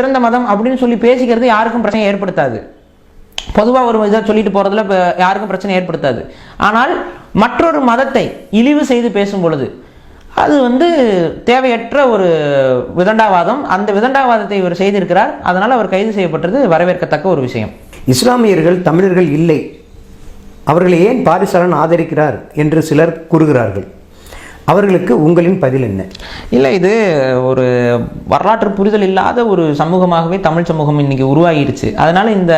சிறந்த மதம் அப்படின்னு சொல்லி பேசிக்கிறது யாருக்கும் பிரச்சனை ஏற்படுத்தாது. பொதுவாக ஒரு இதாக சொல்லிட்டு போகிறதுல யாருக்கும் பிரச்சனை ஏற்படுத்தாது. ஆனால் மற்றொரு மதத்தை இழிவு செய்து பேசும் பொழுது அது வந்து தேவையற்ற ஒரு விதண்டாவாதம். அந்த விதண்டாவாதத்தை இவர் செய்திருக்கிறார். அதனால் அவர் கைது செய்யப்பட்டது வரவேற்கத்தக்க ஒரு விஷயம். இஸ்லாமியர்கள் தமிழர்கள் இல்லை. அவர்களை ஏன் பாரிசாலன் ஆதரிக்கிறார் என்று சிலர் கூறுகிறார்கள். அவர்களுக்கு உங்களின் பதில் என்ன? இல்லை இது ஒரு வரலாற்று புரிதல் இல்லாத ஒரு சமூகமாகவே தமிழ் சமூகம் இன்னைக்கு உருவாகிருச்சு. அதனால இந்த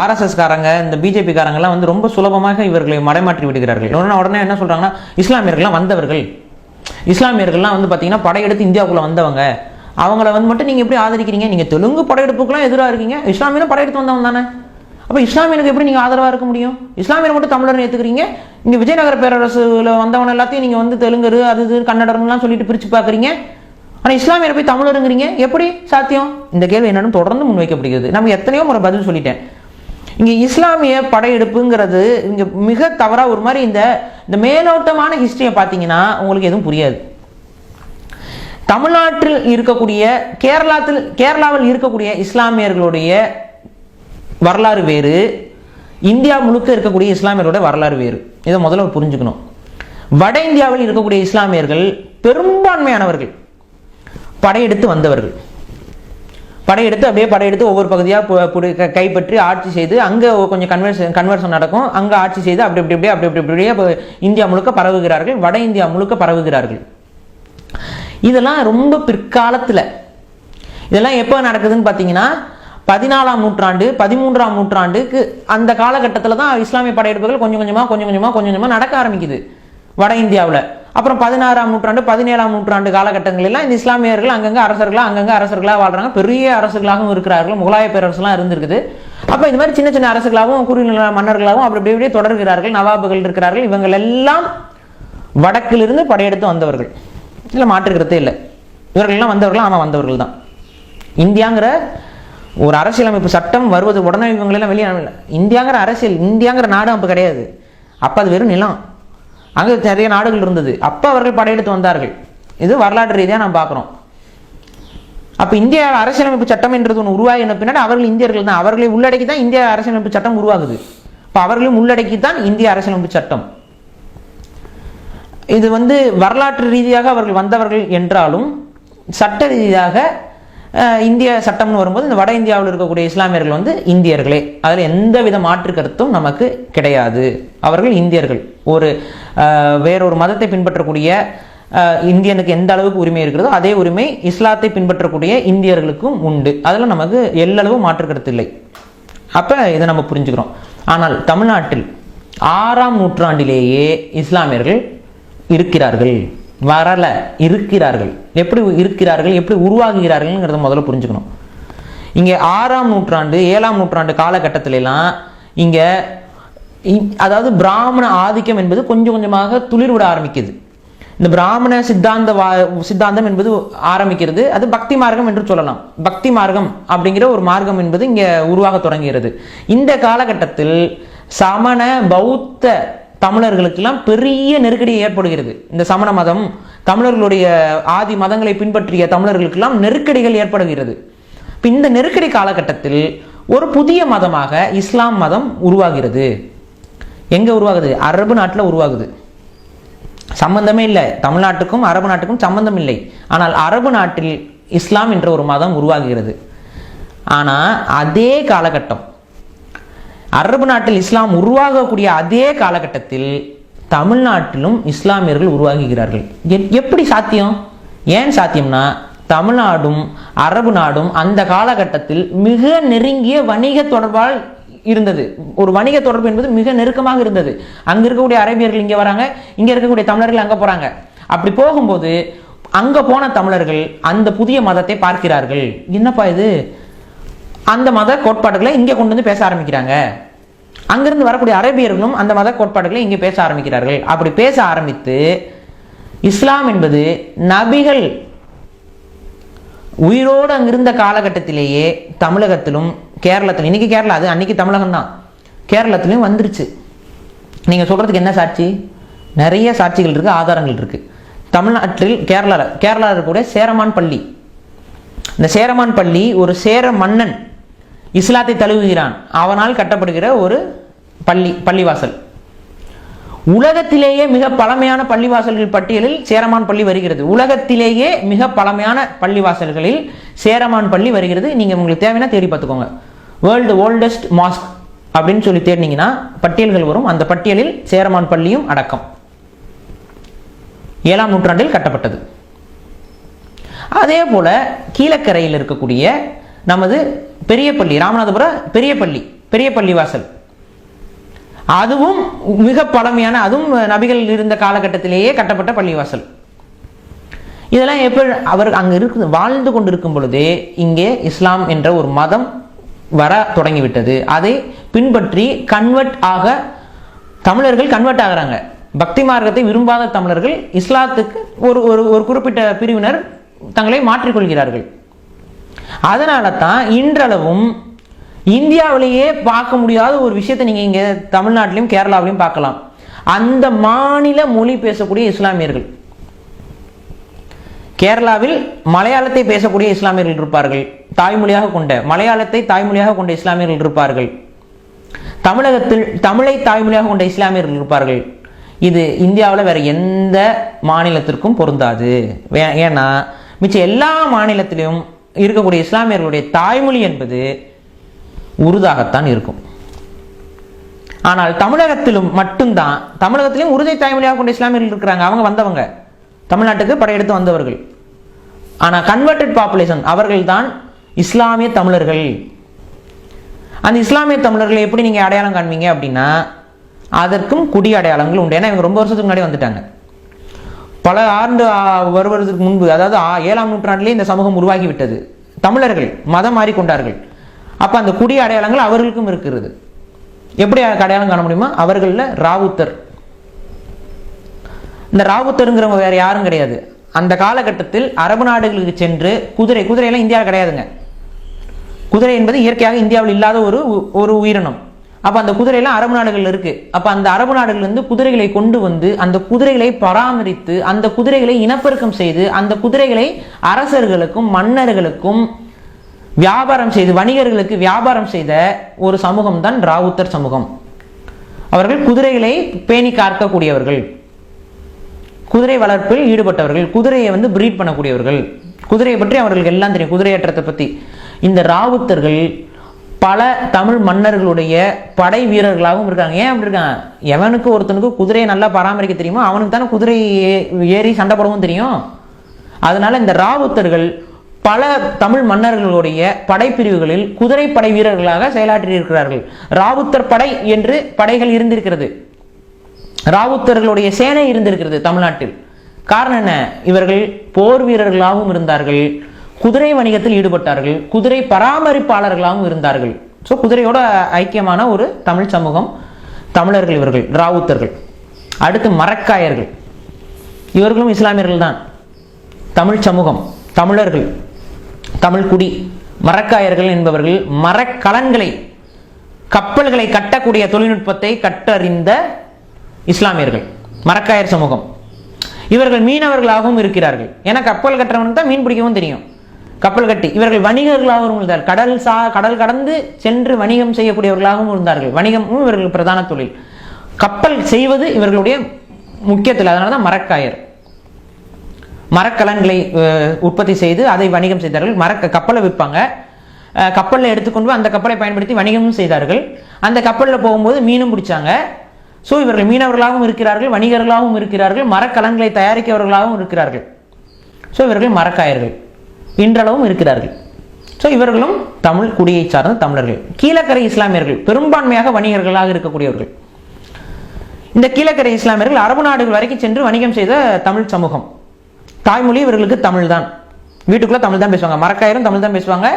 ஆர்எஸ்எஸ்காரங்க இந்த பிஜேபி காரங்கெல்லாம் வந்து ரொம்ப சுலபமாக இவர்களை மடைமாற்றி விடுகிறார்கள். உடனே உடனே என்ன சொல்கிறாங்கன்னா இஸ்லாமியர்கள்லாம் வந்தவர்கள். இஸ்லாமியர்கள்லாம் வந்து பார்த்தீங்கன்னா படையெடுத்து இந்தியாவுக்குள்ள வந்தவங்க. அவங்கள வந்து மட்டும் நீங்கள் எப்படி ஆதரிக்கிறீங்க? நீங்கள் தெலுங்கு படையெடுப்புக்கெல்லாம் எதிராக இருக்கீங்க. இஸ்லாமியனும் படையெடுத்து வந்தவங்க தானே. அப்போ இஸ்லாமியனுக்கு எப்படி நீங்கள் ஆதரவாக இருக்க முடியும்? இஸ்லாமியர் மட்டும் தமிழர்னு ஏற்றுக்கிறீங்க இங்கே விஜயநகர பேரரசுல வந்தவன எல்லாத்தையும் நீங்கள் வந்து தெலுங்கரு அது இது கன்னடர்லாம் சொல்லிட்டு பிரித்து பார்க்குறீங்க ஆனால் இஸ்லாமியரை போய் தமிழருங்கிறீங்க? எப்படி? சாத்தியம்? இந்த கேள்வி என்னன்னு தொடர்ந்து முன்வைக்கப்படுகிறது. நம்ம எத்தனையோ முறை பதில் சொல்லிட்டேன். இங்கே இஸ்லாமிய படையெடுப்புங்கிறது இங்கே மிக தவறாக ஒரு மாதிரி இந்த இந்த மேலோட்டமான ஹிஸ்ட்ரியை பார்த்தீங்கன்னா உங்களுக்கு எதுவும் புரியாது. தமிழ்நாட்டில் இருக்கக்கூடிய கேரளாத்தில் கேரளாவில் இருக்கக்கூடிய இஸ்லாமியர்களுடைய வரலாறு வேறு. இந்தியா முழுக்க இருக்கக்கூடிய இஸ்லாமியர்களோட வரலாறு வேறு. இதை முதல்ல புரிஞ்சுக்கணும். வட இந்தியாவில் இருக்கக்கூடிய இஸ்லாமியர்கள் பெரும்பான்மையானவர்கள். படையெடுத்து வந்தவர்கள். படையெடுத்து அப்படியே படையெடுத்து ஒவ்வொரு பகுதியாக கைப்பற்றி ஆட்சி செய்து அங்கே கொஞ்சம் கன்வர்ஷன் கன்வர்ஷன் நடக்கும். அங்கே ஆட்சி செய்து அப்படி இப்படி இப்படி அப்படி இப்படி இப்படியே இந்தியா முழுக்க பரவுகிறார்கள். வட இந்தியா முழுக்க பரவுகிறார்கள். இதெல்லாம் ரொம்ப பிற்காலத்தில். இதெல்லாம் எப்போ நடக்குதுன்னு பார்த்தீங்கன்னா பதினாலாம் நூற்றாண்டு பதிமூன்றாம் நூற்றாண்டுக்கு அந்த காலகட்டத்தில் தான் இஸ்லாமிய படையெடுப்புகள் கொஞ்சம் கொஞ்சமாக கொஞ்சம் கொஞ்சமாக கொஞ்சம் கொஞ்சமாக நடக்க ஆரம்பிக்குது. வட இந்தியாவில். அப்புறம் பதினாறாம் நூற்றாண்டு பதினேழாம் நூற்றாண்டு காலகட்டங்களெல்லாம் இந்த இஸ்லாமியர்கள் அங்கங்கே அரசர்களாக அங்கங்கே அரசர்களாக வாழ்கிறாங்க பெரிய அரசர்களாகவும் இருக்கிறார்கள். முகலாய பேரரசுலாம் இருந்திருக்குது. அப்போ இந்த மாதிரி சின்ன சின்ன அரசுகளாகவும் குறுநில மன்னர்களாகவும் அப்படி அப்படியே தொடர்கிறார்கள். நவாபுகள் இருக்கிறார்கள். இவங்கள் எல்லாம் வடக்கிலிருந்து படையெடுத்து வந்தவர்கள். இதில் மாற்றுக்கிறதே இல்லை. இவர்கள்லாம் வந்தவர்கள்? ஆமாம் வந்தவர்கள் தான் இந்தியாங்கிற ஒரு அரசியலமைப்பு சட்டம் வருவது உடனே இவங்களெல்லாம் வெளியே இந்தியாங்கிற அரசியல் இந்தியாங்கிற நாடு அப்போ கிடையாது. அப்போ அது வெறும் நிலம். அங்கே நிறைய நாடுகள் இருந்தது. அப்போ அவர்கள் படையெடுத்து வந்தார்கள். இது வரலாற்று ரீதியாக நாம் பார்க்குறோம். அப்போ இந்திய அரசியலமைப்பு சட்டம் என்றது ஒன்று உருவாகின பின்னாடி அவர்கள் இந்தியர்கள் தான். அவர்களை உள்ளடக்கி தான் இந்திய அரசியலமைப்பு சட்டம் உருவாகுது. இப்போ அவர்களையும் உள்ளடக்கி தான் இந்திய அரசியலமைப்பு சட்டம். இது வந்து வரலாற்று ரீதியாக அவர்கள் வந்தவர்கள் என்றாலும் சட்ட ரீதியாக இந்திய சட்டம்னு வரும்போது இந்த வட இந்தியாவில் இருக்கக்கூடிய இஸ்லாமியர்கள் வந்து இந்தியர்களே. அதில் எந்த வித மாற்று கருத்தும் நமக்கு கிடையாது. அவர்கள் இந்தியர்கள். ஒரு வேறொரு மதத்தை பின்பற்றக்கூடிய இந்தியனுக்கு எந்த அளவுக்கு உரிமை இருக்கிறதோ அதே உரிமை இஸ்லாத்தை பின்பற்றக்கூடிய இந்தியர்களுக்கும் உண்டு. அதில் நமக்கு எல்லளவு மாற்று கருத்து இல்லை. அப்போ இதை நம்ம புரிஞ்சுக்கிறோம். ஆனால் தமிழ்நாட்டில் ஆறாம் நூற்றாண்டிலேயே இஸ்லாமியர்கள் இருக்கிறார்கள். வரல இருக்கிறார்கள். எப்படி இருக்கிறார்கள் எப்படி உருவாகுகிறார்கள்ங்கிறத முதல்ல புரிஞ்சுக்கணும். இங்கே ஆறாம் நூற்றாண்டு ஏழாம் நூற்றாண்டு காலகட்டத்திலலாம் இங்கே இ- அதாவது பிராமண ஆதிக்கம் என்பது கொஞ்சம் கொஞ்சமாக துளிர்விட ஆரம்பிக்குது. இந்த பிராமண சித்தாந்த வா சித்தாந்தம் என்பது ஆரம்பிக்கிறது. அது பக்தி மார்க்கம் என்று சொல்லலாம். பக்தி மார்க்கம் அப்படிங்கிற ஒரு மார்க்கம் என்பது இங்கே உருவாக தொடங்குகிறது. இந்த காலகட்டத்தில் சமண பௌத்த தமிழர்களுக்கெல்லாம் பெரிய நெருக்கடி ஏற்படுகிறது. இந்த சமண மதம் தமிழர்களுடைய ஆதி மதங்களை பின்பற்றிய தமிழர்களுக்கெல்லாம் நெருக்கடிகள் ஏற்படுகிறது. இப்போ இந்த நெருக்கடி காலகட்டத்தில் ஒரு புதிய மதமாக இஸ்லாம் மதம் உருவாகிறது. எங்கே உருவாகுது? அரபு நாட்டில் உருவாகுது. சம்பந்தமே இல்லை. தமிழ்நாட்டுக்கும் அரபு நாட்டுக்கும் சம்பந்தம் இல்லை. ஆனால் அரபு நாட்டில் இஸ்லாம் என்ற ஒரு மதம் உருவாகிறது. ஆனால் அதே காலகட்டம் அரபு நாட்டில் இஸ்லாம் உருவாகக்கூடிய அதே காலகட்டத்தில் தமிழ்நாட்டிலும் இஸ்லாமியர்கள் உருவாகுகிறார்கள். எப்படி சாத்தியம்? ஏன் சாத்தியம்னா தமிழ்நாடும் அரபு நாடும் அந்த காலகட்டத்தில் மிக நெருங்கிய வணிக தொடர்பால் இருந்தது. ஒரு வணிக தொடர்பு என்பது மிக நெருக்கமாக இருந்தது. அங்க இருக்கக்கூடிய அரேபியர்கள் இங்க வராங்க இங்க இருக்கக்கூடிய தமிழர்கள் அங்க போறாங்க. அப்படி போகும்போது அங்க போன தமிழர்கள் அந்த புதிய மதத்தை பார்க்கிறார்கள். என்னப்பா இது? அந்த மத கோட்பாடுகளை இங்கே கொண்டு வந்து பேச ஆரம்பிக்கிறாங்க. அங்கிருந்து வரக்கூடிய அரேபியர்களும் அந்த மத கோட்பாடுகளை இங்கே பேச ஆரம்பிக்கிறார்கள். அப்படி பேச ஆரம்பித்து இஸ்லாம் என்பது நபிகள் உயிரோடு அங்கிருந்த காலகட்டத்திலேயே தமிழகத்திலும் கேரளத்திலும் இன்னைக்கு கேரளா அது அன்னைக்கு தமிழகம் தான். கேரளத்திலையும் வந்துருச்சு. நீங்கள் சொல்கிறதுக்கு என்ன சாட்சி? நிறைய சாட்சிகள் இருக்குது ஆதாரங்கள் இருக்குது தமிழ்நாட்டில் கேரளாவில் கேரளாவில் இருக்கக்கூடிய சேரமான் பள்ளி. இந்த சேரமான் பள்ளி ஒரு சேர மன்னன். இஸ்லாத்தை தழுவுகிறான். அவனால் கட்டப்படுகிற ஒரு பள்ளி பள்ளிவாசல். உலகத்திலேயே மிக பழமையான பள்ளிவாசல்கள் பட்டியலில் சேரமான் பள்ளி வருகிறது. உலகத்திலேயே மிக பழமையான பள்ளிவாசல்களில் சேரமான் பள்ளி வருகிறது. நீங்கள் உங்களுக்கு தேவைன்னா தேடி பார்த்துக்கோங்க. வேர்ல்டு ஓல்டஸ்ட் மாஸ்க் அப்படின்னு சொல்லி தேடினீங்கன்னா பட்டியல்கள் வரும். அந்த பட்டியலில் சேரமான் பள்ளியும் அடக்கம். ஏழாம் நூற்றாண்டில் கட்டப்பட்டது. அதே போல கீழக்கரையில் இருக்கக்கூடிய நமது பெரிய பள்ளி ராமநாதபுர பெரிய பள்ளி பெரிய பள்ளிவாசல். அதுவும் மிக பழமையான அதுவும் நபிகள் இருந்த காலகட்டத்திலேயே கட்டப்பட்ட பள்ளிவாசல். இதெல்லாம் எப்படி அவர் அங்கே இருக்கு வாழ்ந்து கொண்டிருக்கும் பொழுதே இங்கே இஸ்லாம் என்ற ஒரு மதம் வர தொடங்கிவிட்டது. அதை பின்பற்றி கன்வெர்ட் ஆக தமிழர்கள் கன்வெர்ட் ஆகிறாங்க. பக்தி மார்க்கத்தை விரும்பாத தமிழர்கள் இஸ்லாத்துக்கு ஒரு ஒரு ஒரு குறிப்பிட்ட பிரிவினர் தங்களை மாற்றிக்கொள்கிறார்கள். அதனால தான் இன்றளவும் இந்தியாவிலேயே பார்க்க முடியாத ஒரு விஷயத்தை நீங்க இங்க தமிழ்நாட்டிலையும் கேரளாவிலையும் பார்க்கலாம். அந்த மாநில மொழி பேசக்கூடிய இஸ்லாமியர்கள். கேரளாவில் மலையாளத்தை பேசக்கூடிய இஸ்லாமியர்கள் இருப்பார்கள். தாய்மொழியாக கொண்ட மலையாளத்தை தாய்மொழியாக கொண்ட இஸ்லாமியர்கள் இருப்பார்கள். தமிழகத்தில் தமிழை தாய்மொழியாக கொண்ட இஸ்லாமியர்கள் இருப்பார்கள். இது இந்தியாவில் வேற எந்த மாநிலத்திற்கும் பொருந்தாது. வே- ஏன்னா மிச்ச எல்லா மாநிலத்திலும் இருக்கக்கூடிய இஸ்லாமியர்களுடைய தாய்மொழி என்பது உருதாகத்தான் இருக்கும். ஆனால் தமிழகத்திலும் மட்டும்தான் தமிழகத்திலும் உருதை தாய்மொழியாக கொண்ட இஸ்லாமியர்கள் இருக்கிறாங்க. அவங்க வந்தவங்க. தமிழ்நாட்டுக்கு படையெடுத்து வந்தவர்கள். ஆனால் கன்வெர்டட் பாப்புலேஷன் அவர்கள்தான் இஸ்லாமிய தமிழர்கள். அந்த இஸ்லாமிய தமிழர்களை எப்படி நீங்கள் அடையாளம் காண்பீங்க அப்படின்னா அதற்கும் குடி அடையாளங்கள் உண்டு. ஏன்னா இவங்க ரொம்ப வருஷத்துக்கு முன்னாடி வந்துட்டாங்க. பல ஆண்டு வருவதற்கு முன்பு அதாவது ஏழாம் நூற்றாண்டிலே இந்த சமூகம் உருவாகிவிட்டது. தமிழர்கள் மதம் மாறிக்கொண்டார்கள். அப்போ அந்த குடி அடையாளங்கள் அவர்களுக்கும் இருக்கிறது. எப்படி அடையாளம் காண முடியுமா? அவர்களில் ராவுத்தர். இந்த ராவுத்தருங்கிறவங்க வேற யாரும் கிடையாது. அந்த காலகட்டத்தில் அரபு நாடுகளுக்கு சென்று குதிரை குதிரையெல்லாம் இந்தியாவில் கிடையாதுங்க. குதிரை என்பது இயற்கையாக இந்தியாவில் இல்லாத ஒரு உ- ஒரு உயிரினம். அப்போ அந்த குதிரையெல்லாம் அரபு நாடுகள் இருக்கு. அப்போ அந்த அரபு நாடுகள்லேருந்து குதிரைகளை கொண்டு வந்து அந்த குதிரைகளை பராமரித்து அந்த குதிரைகளை இனப்பெருக்கம் செய்து அந்த குதிரைகளை அரசர்களுக்கும் மன்னர்களுக்கும் வியாபாரம் செய்து வணிகர்களுக்கு வியாபாரம் செய்த ஒரு சமூகம் தான் ராவுத்தர் சமூகம். அவர்கள் குதிரைகளை பேணி காக்கக்கூடியவர்கள். குதிரை வளர்ப்பில் ஈடுபட்டவர்கள் குதிரையை வந்து பிரீட் பண்ணக்கூடியவர்கள். குதிரையை பற்றி அவர்களுக்கு எல்லாம் தெரியும். குதிரையேற்றத்தை பற்றி இந்த ராவுத்தர்கள் பல தமிழ் மன்னர்களுடைய படை வீரர்களாகவும் இருக்காங்க. ஏன் அப்படி இருக்காங்க? எவனுக்கு ஒருத்தனுக்கு குதிரையை நல்லா பராமரிக்க தெரியுமோ அவனுக்கு தானே குதிரை ஏ- ஏறி சண்டை போடவும் தெரியும். அதனால இந்த ராவுத்தர்கள் பல தமிழ் மன்னர்களுடைய படைப்பிரிவுகளில் குதிரை படை வீரர்களாக செயலாற்றி இருக்கிறார்கள். ராவுத்தர் படை என்று படைகள் இருந்திருக்கிறது. ராவுத்தர்களுடைய சேனை இருந்திருக்கிறது தமிழ்நாட்டில். காரணம் என்ன? இவர்கள் போர் வீரர்களாகவும் இருந்தார்கள். குதிரை வணிகத்தில் ஈடுபட்டார்கள். குதிரை பராமரிப்பாளர்களாகவும் இருந்தார்கள். ஸோ குதிரையோட ஐக்கியமான ஒரு தமிழ் சமூகம் தமிழர்கள் இவர்கள் ராவுத்தர்கள். அடுத்து மரக்காயர்கள். இவர்களும் இஸ்லாமியர்கள் தான். தமிழ் சமூகம் தமிழர்கள். தமிழ் குடி மரக்காயர்கள் என்பவர்கள் மரக்கலன்களை கப்பல்களை கட்டக்கூடிய தொழில்நுட்பத்தை கற்றறிந்த இஸ்லாமியர்கள். மரக்காயர் சமூகம். இவர்கள் மீனவர்களாகவும் இருக்கிறார்கள். ஏன்னா கப்பல் கட்டுறவனுக்கு தான் மீன் பிடிக்கவும் தெரியும். கப்பல் கட்டி. இவர்கள் வணிகர்களாகவும் இருந்தார் கடல் சா கடல் கடந்து சென்று வணிகம் செய்யக்கூடியவர்களாகவும் இருந்தார்கள். வணிகமும் இவர்கள் பிரதான தொழில். கப்பல் செய்வது இவர்களுடைய முக்கிய தொழில் அதனால தான் மரக்காயர் மரக்கலன்களை உற்பத்தி செய்து அதை வணிகம் செய்தார்கள். மர கப்பலை விற்பாங்க. கப்பலில் எடுத்துக்கொண்டு அந்த கப்பலை பயன்படுத்தி வணிகமும் செய்தார்கள். அந்த கப்பலில் போகும்போது மீனும் பிடிச்சாங்க. ஸோ இவர்கள் மீனவர்களாகவும் இருக்கிறார்கள் வணிகர்களாகவும் இருக்கிறார்கள் மரக்கலன்களை தயாரிக்கிறவர்களாகவும் இருக்கிறார்கள். ஸோ இவர்கள் மரக்காயர்கள் இன்றளவும் இருக்கிறார்கள். ஸோ இவர்களும் தமிழ் குடியை சார்ந்த தமிழர்கள். கீழக்கரை இஸ்லாமியர்கள் பெரும்பான்மையாக வணிகர்களாக இருக்கக்கூடியவர்கள். இந்த கீழக்கரை இஸ்லாமியர்கள் அரபு நாடுகள் வரைக்கும் சென்று வணிகம் செய்த தமிழ் சமூகம். தாய்மொழி இவர்களுக்கு தமிழ் தான் வீட்டுக்குள்ளே தமிழ் தான் பேசுவாங்க. மரக்காயரும் தமிழ் தான் பேசுவாங்க.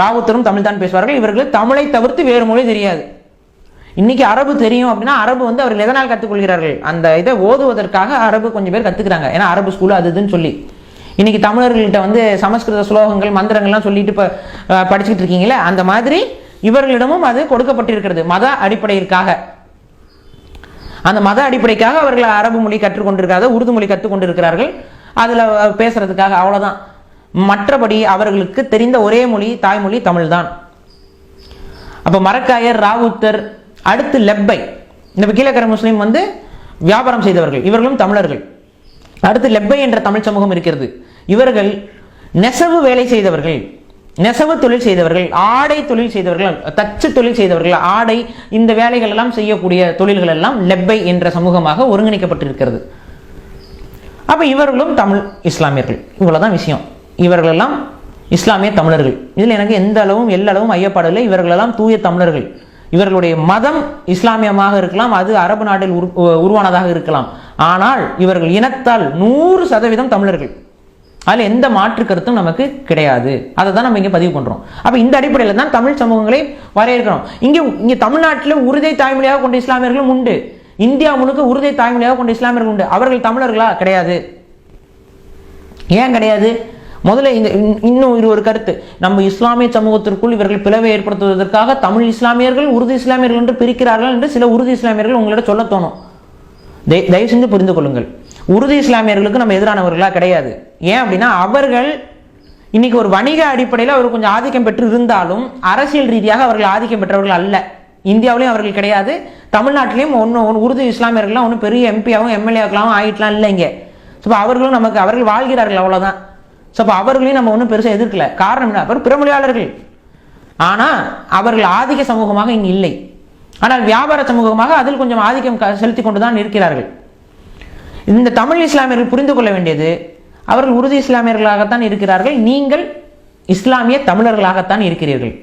ராவுத்தரும் தமிழ் தான் பேசுவார்கள். இவர்கள் தமிழை தவிர்த்து வேறு மொழி தெரியாது. இன்னைக்கு அரபு தெரியும் அப்படின்னா அரபு வந்து அவர்கள் எதனால் கற்றுக்கொள்கிறார்கள்? அந்த இதை ஓதுவதற்காக அரபு கொஞ்சம் பேர் கற்றுக்கிறாங்க ஏன்னா அரபு ஸ்கூல் அது இதுன்னு சொல்லி. இன்னைக்கு தமிழர்கள்ட்ட வந்து சமஸ்கிருத ஸ்லோகங்கள் மந்திரங்கள்லாம் சொல்லிட்டு இப்போ படிச்சுட்டு இருக்கீங்களே அந்த மாதிரி இவர்களிடமும் அது கொடுக்கப்பட்டிருக்கிறது மத அடிப்படையிற்காக. அந்த மத அடிப்படைக்காக அவர்கள் அரபு மொழி கற்றுக்கொண்டிருக்காத உருது மொழி கற்றுக்கொண்டிருக்கிறார்கள். அதில் பேசுறதுக்காக அவ்வளோதான் மற்றபடி அவர்களுக்கு தெரிந்த ஒரே மொழி தாய்மொழி தமிழ்தான். அப்போ மரக்காயர் ராவுத்தர் அடுத்து லெப்பை. இந்த கீழக்கர முஸ்லீம் வந்து வியாபாரம் செய்தவர்கள் இவர்களும் தமிழர்கள். அடுத்து லெப்பை என்ற தமிழ் சமூகம் இருக்கிறது. இவர்கள் நெசவு வேலை செய்தவர்கள் நெசவு தொழில் செய்தவர்கள் ஆடை தொழில் செய்தவர்கள் தச்சு தொழில் செய்தவர்கள் ஆடை இந்த வேலைகள் எல்லாம் செய்யக்கூடிய தொழில்கள் எல்லாம் லெப்பை என்ற சமூகமாக ஒருங்கிணைக்கப்பட்டிருக்கிறது. அப்ப இவர்களும் தமிழ் இஸ்லாமியர்கள். இவ்வளவுதான் விஷயம். இவர்கள் எல்லாம் இஸ்லாமிய தமிழர்கள். இதில் எனக்கு எந்த அளவும் எல்லளவும் ஐயப்பாடில்லை இவர்களெல்லாம் தூய தமிழர்கள். இவர்களுடைய மதம் இஸ்லாமியமாக இருக்கலாம் அது அரபு நாட்டில் உரு உருவானதாக இருக்கலாம். ஆனால் இவர்கள் இனத்தால் நூறு சதவீதம் தமிழர்கள். அதில் எந்த மாற்று கருத்தும் நமக்கு கிடையாது. அதை தான் நம்ம இங்கே பதிவு பண்ணுறோம் அப்போ இந்த அடிப்படையில் தான் தமிழ் சமூகங்களை வரையறுக்கிறோம். இங்கே இங்கே தமிழ்நாட்டில் உருதை தாய்மொழியாக கொண்ட இஸ்லாமியர்களும் உண்டு. இந்தியா முழுக்க உருதை தாய்மொழியாக கொண்ட இஸ்லாமியர்கள் உண்டு. அவர்கள் தமிழர்களா? கிடையாது. ஏன் கிடையாது? முதல்ல இந்த இன்னும் இது ஒரு கருத்து. நம்ம இஸ்லாமிய சமூகத்திற்குள் இவர்கள் பிளவை ஏற்படுத்துவதற்காக தமிழ் இஸ்லாமியர்கள் உருது இஸ்லாமியர்கள் என்று பிரிக்கிறார்கள் என்று சில உருது இஸ்லாமியர்கள் உங்களிடம் சொல்ல தோணும். தய- தயவு செஞ்சு புரிந்து கொள்ளுங்கள். உருது இஸ்லாமியர்களுக்கு நம்ம எதிரானவர்களா? கிடையாது. ஏன் அப்படின்னா அவர்கள் இன்னைக்கு ஒரு வணிக அடிப்படையில் அவர் கொஞ்சம் ஆதிக்கம் பெற்று இருந்தாலும் அரசியல் ரீதியாக அவர்கள் ஆதிக்கம் பெற்றவர்கள் அல்ல. இந்தியாவிலையும் அவர்கள் கிடையாது. தமிழ்நாட்டிலையும் ஒன்று உருது இஸ்லாமியர்கள்லாம் ஒன்றும் பெரிய எம்பியாகவும் எம்எல்ஏக்களாகவும் ஆகிட்டுலாம் இல்லை இங்கே. ஸோ அவர்களும் நமக்கு அவர்கள் வாழ்கிறார்கள் அவ்வளோதான் ஸோ அப்போ அவர்களையும் நம்ம ஒன்றும் பெருசாக எதிர்க்கல. காரணம் என்ன? அவர் பிறமொழியாளர்கள் ஆனால் அவர்கள் ஆதிக்க சமூகமாக இங்கு இல்லை. ஆனால் வியாபார சமூகமாக அதில் கொஞ்சம் ஆதிக்கம் க- செலுத்திக் கொண்டு தான் இருக்கிறார்கள். இந்த தமிழ் இஸ்லாமியர்கள் புரிந்து கொள்ள வேண்டியது அவர்கள் உருது இஸ்லாமியர்களாகத்தான் இருக்கிறார்கள். நீங்கள் இஸ்லாமிய தமிழர்களாகத்தான் இருக்கிறீர்கள்.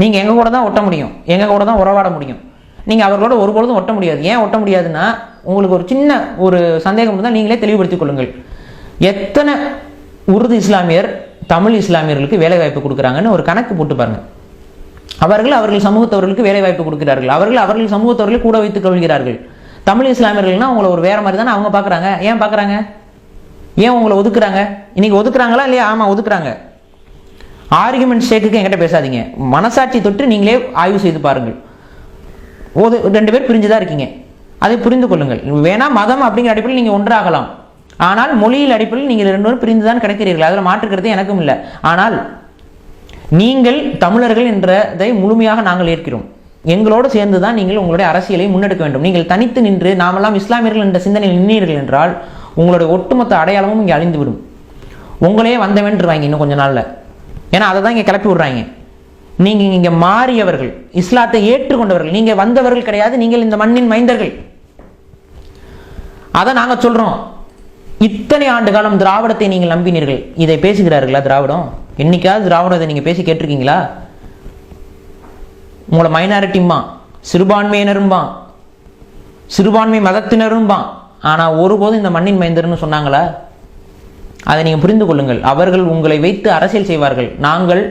நீங்கள் எங்கள் கூட தான் ஒட்ட முடியும். எங்கள் கூட தான் உறவாட முடியும். நீங்கள் அவர்களோட ஒருபொழுதும் ஒட்ட முடியாது. ஏன் ஒட்ட முடியாதுன்னா உங்களுக்கு ஒரு சின்ன ஒரு சந்தேகம் இருந்தால் நீங்களே தெளிவுபடுத்திக் கொள்ளுங்கள். எத்தனை உருது இஸ்லாமியர் தமிழ் இஸ்லாமியர்களுக்கு வேலை வாய்ப்பு கொடுக்குறாங்கன்னு ஒரு கணக்கு போட்டு பாருங்கள் அவர்கள் அவர்கள் சமூகத்தவர்களுக்கு வேலை வாய்ப்பு கொடுக்கிறார்கள். அவர்கள் அவர்கள் சமூகத்தவர்களை கூட வைத்துக் கொள்கிறார்கள். தமிழ் இஸ்லாமியர்கள்னா அவங்கள ஒரு வேற மாதிரி தானே அவங்க பார்க்குறாங்க ஏன் பார்க்குறாங்க ஏன் உங்களை ஒதுக்குறாங்க? இன்னைக்கு ஒதுக்குறாங்களா இல்லையா? ஆமாம் ஒதுக்குறாங்க. ஆர்குமெண்ட் ஷேக்குக்கு என்கிட்ட பேசாதீங்க. மனசாட்சி தொட்டு நீங்களே ஆய்வு செய்து பாருங்கள். ஒரு ரெண்டு பேர் பிரிஞ்சு தான் இருக்கீங்க. அதை புரிந்து கொள்ளுங்கள். வேணா மதம் அப்படிங்கிற அடிப்படையில் நீங்கள் ஒன்றாகலாம். ஆனால் மொழியில் அடிப்படையில் நீங்கள் ரெண்டு பேரும் பிரிந்து தான் கிடைக்கிறீர்கள். அதில் மாற்றுக்கிறது எனக்கும் இல்லை. ஆனால் நீங்கள் தமிழர்கள் என்றதை முழுமையாக நாங்கள் ஏற்கிறோம். எங்களோடு சேர்ந்து தான் நீங்கள் உங்களுடைய அரசியலை முன்னெடுக்க வேண்டும். நீங்கள் தனித்து நின்று நாமெல்லாம் இஸ்லாமியர்கள் என்ற சிந்தனையில் நின்றீர்கள் என்றால் உங்களுடைய ஒட்டுமொத்த அடையாளமும் இங்கே அழிந்துவிடும். உங்களே வந்தவன்றுவாங்க இன்னும் கொஞ்ச நாளில். ஏன்னா அதை தான் இங்கே கிளப்பி விடுறாங்க. நீங்கள் இங்கே மாறியவர்கள் இஸ்லாத்தை ஏற்றுக்கொண்டவர்கள் நீங்கள் வந்தவர்கள் கிடையாது நீங்கள் இந்த மண்ணின் மைந்தர்கள். அதை நாங்கள் சொல்கிறோம் இத்தனை ஆண்டு காலம் திராவிடத்தை நீங்கள் நம்பினீர்கள். இதை பேசுகிறார்களா திராவிடம்? என்னைக்காவது திராவிடத்தை நீங்கள் பேசி கேட்டிருக்கீங்களா? உங்களை மைனாரிட்டிம்மா சிறுபான்மையினரும்பான் சிறுபான்மை மதத்தினரும்பான். ஆனால் ஒருபோதும் இந்த மண்ணின் மைந்தர்னு சொன்னாங்களா? அதை நீங்கள் புரிந்து கொள்ளுங்கள். அவர்கள் உங்களை வைத்து அரசியல் செய்வார்கள். நாங்கள்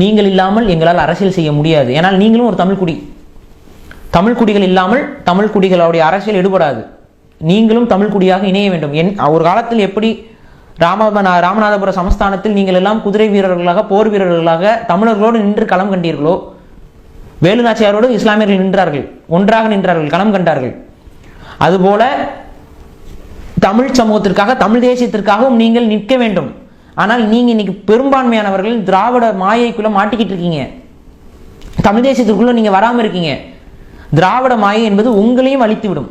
நீங்கள் இல்லாமல் எங்களால் அரசியல் செய்ய முடியாது. ஏனால் நீங்களும் ஒரு தமிழ் குடி. தமிழ் குடிகள் இல்லாமல் தமிழ் குடிகளுடைய அரசியல் எடுபடாது. நீங்களும் தமிழ் குடியாக இணைய வேண்டும். என் ஒரு காலத்தில் எப்படி ராம ராமநாதபுர சமஸ்தானத்தில் நீங்கள் எல்லாம் குதிரை வீரர்களாக போர் வீரர்களாக தமிழர்களோடு நின்று களம் கண்டீர்களோ? வேலுநாச்சியாரோடு இஸ்லாமியர்கள் நின்றார்கள். ஒன்றாக நின்றார்கள் களம் கண்டார்கள். அதுபோல தமிழ் சமூகத்திற்காக தமிழ் தேசியத்திற்காகவும் நீங்கள் நிற்க வேண்டும். ஆனால் நீங்கள் இன்னைக்கு பெரும்பான்மையானவர்கள் திராவிட மாயைக்குள்ளே மாட்டிக்கிட்டு இருக்கீங்க. தமிழ் தேசியத்திற்குள்ளே நீங்கள் வராமல் இருக்கீங்க. திராவிட மாயை என்பது உங்களையும் அழித்து விடும்